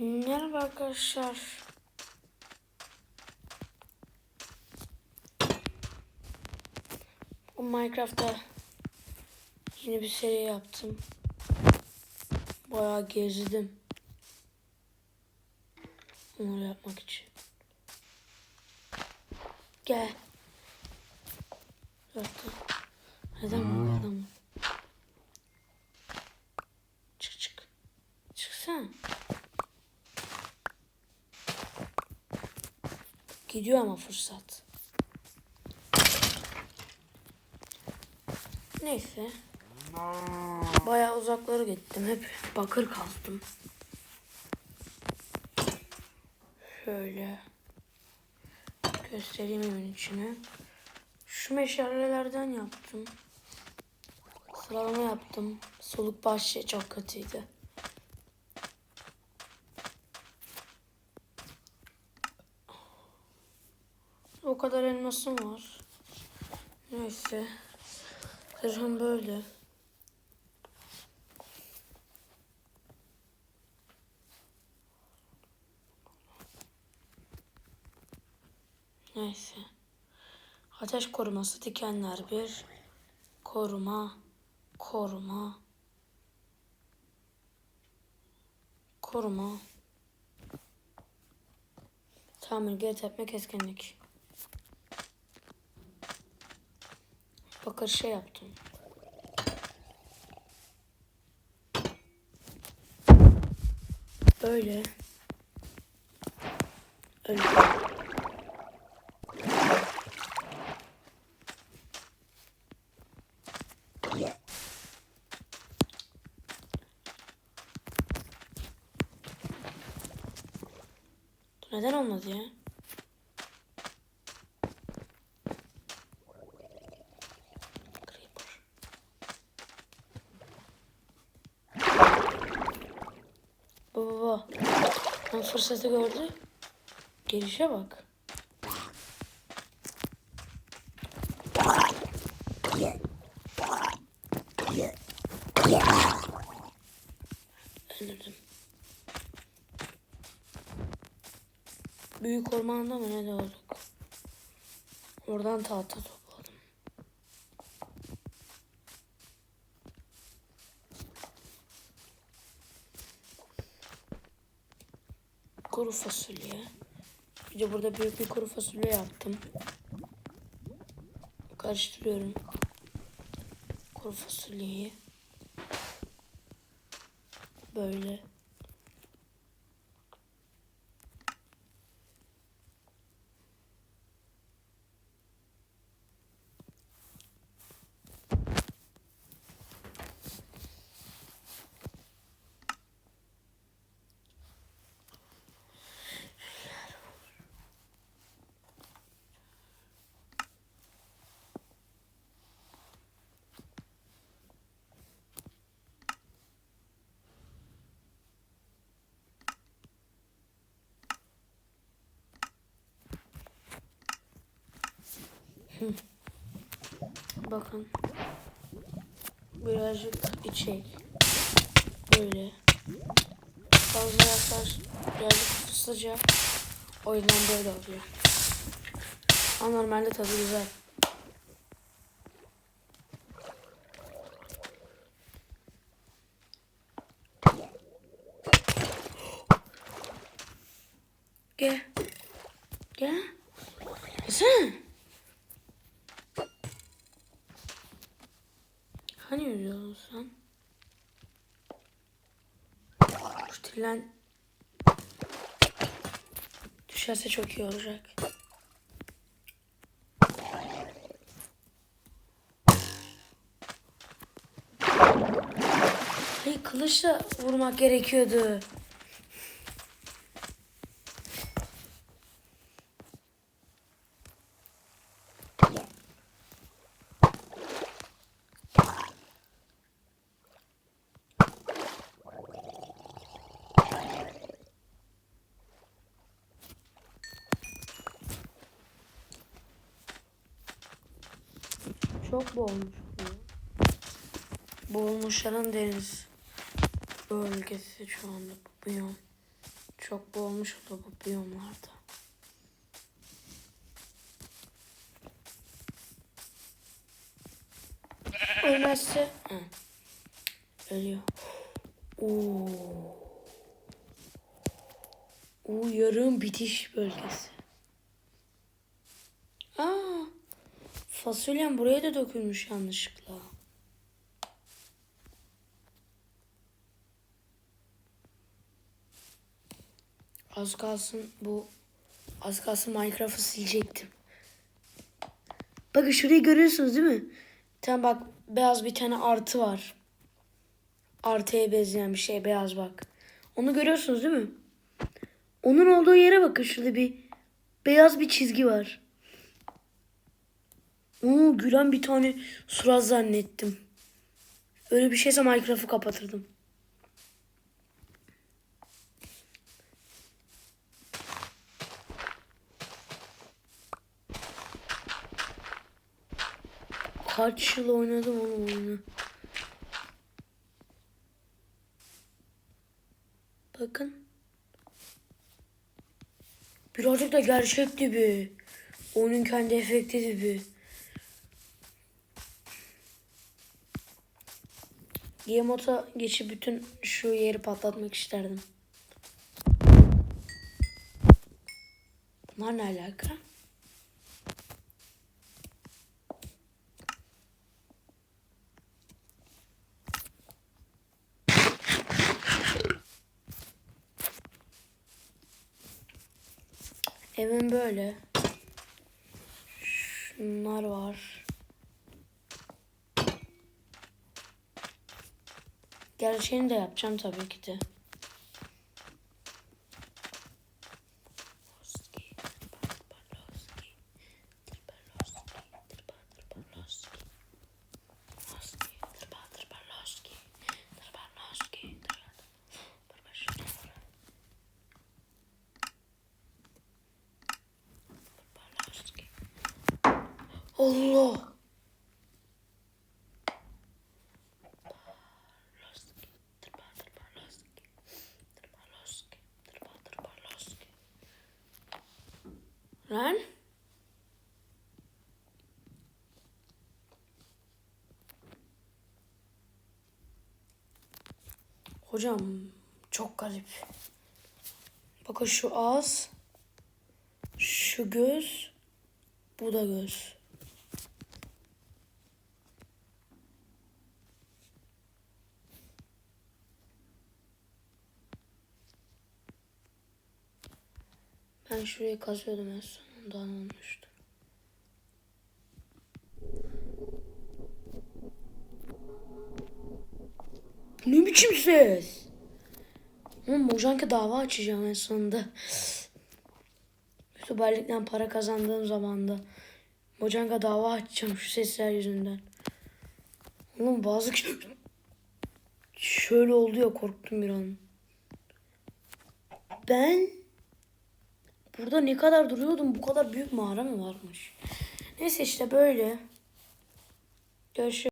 Merhaba arkadaşlar. Bu Minecraft'ta yeni bir seri yaptım. Bayağı gezdim. Onları yapmak için. Gel. Zaten. Neden bu adam? Gidiyor ama fırsat. Neyse. Bayağı uzaklara gittim. Hep bakır kazdım. Şöyle. Göstereyim evin içine. Şu meşalelerden yaptım. Sıralama yaptım. Soluk bahçe çok kötüydü. O kadar elmasım var. Neyse. Zırhım böyle. Neyse. Ateş koruması dikenler bir. Koruma. Koruma. Koruma. Tamir, geri tepme, keskinlik. Bakır şey yaptım. Böyle. Öyle. Neden olmadı ya? Baba baba. Tam fırsatı gördü. Gelişe bak. Öldürdüm. Büyük ormanda mı ne olduk? Oradan tahta topladım. Kuru fasulye. Bir de burada büyük bir kuru fasulye yaptım. Karıştırıyorum. Kuru fasulyeyi. Böyle. Bakın. Birazcık içecek. Böyle. Fazla yaklaş. Birazcık sıcak. O yüzden böyle oluyor. Ama normalde tadı güzel. Gel. Gel. Gelsene. Tren düşerse çok iyi olacak. Hayır kılıçla vurmak gerekiyordu. Çok boğulmuş. Boğulmuşların deniz bölgesi şu anda bu biyom. Çok boğulmuş oldu bu biyomlarda. Ölmezse Hı. ölüyor. Oo. Oo yarım bitiş bölgesi. Aa, fasulyem buraya da dökülmüş yanlışlıkla. Az kalsın bu az kalsın Minecraft'ı silecektim. Bakın şurayı görüyorsunuz değil mi? Tam bak beyaz bir tane artı var. Artıya benzeyen bir şey beyaz bak. Onu görüyorsunuz değil mi? Onun olduğu yere bakın şurada bir beyaz bir çizgi var. Oo, gülen bir tane surat zannettim. Öyle bir şeyse Minecraft'ı kapatırdım. Kaç yıl oynadım onu oyunu. Bakın. Birazcık da gerçek gibi. Onun kendi efekti gibi. Gmod'a geçip bütün şu yeri patlatmak isterdim. Bunlar ne alaka? Evim böyle. Şunlar var. Gerçeğini de yapacağım tabii ki de. Allah. Hocam çok garip. Bakın şu ağız, şu göz, bu da göz. Ben şurayı kazıyordum en son. Ondan olmuştu. Ses? Ama Mojanka dava açacağım en sonunda. YouTuberlikten para kazandığım zamanda. Mojanka dava açacağım şu sesler yüzünden. Oğlum bazı. Şöyle oldu ya korktum bir an. Ben Burada ne kadar duruyordum? Bu kadar büyük mağara mı varmış? Neyse işte böyle. Görüşürüz.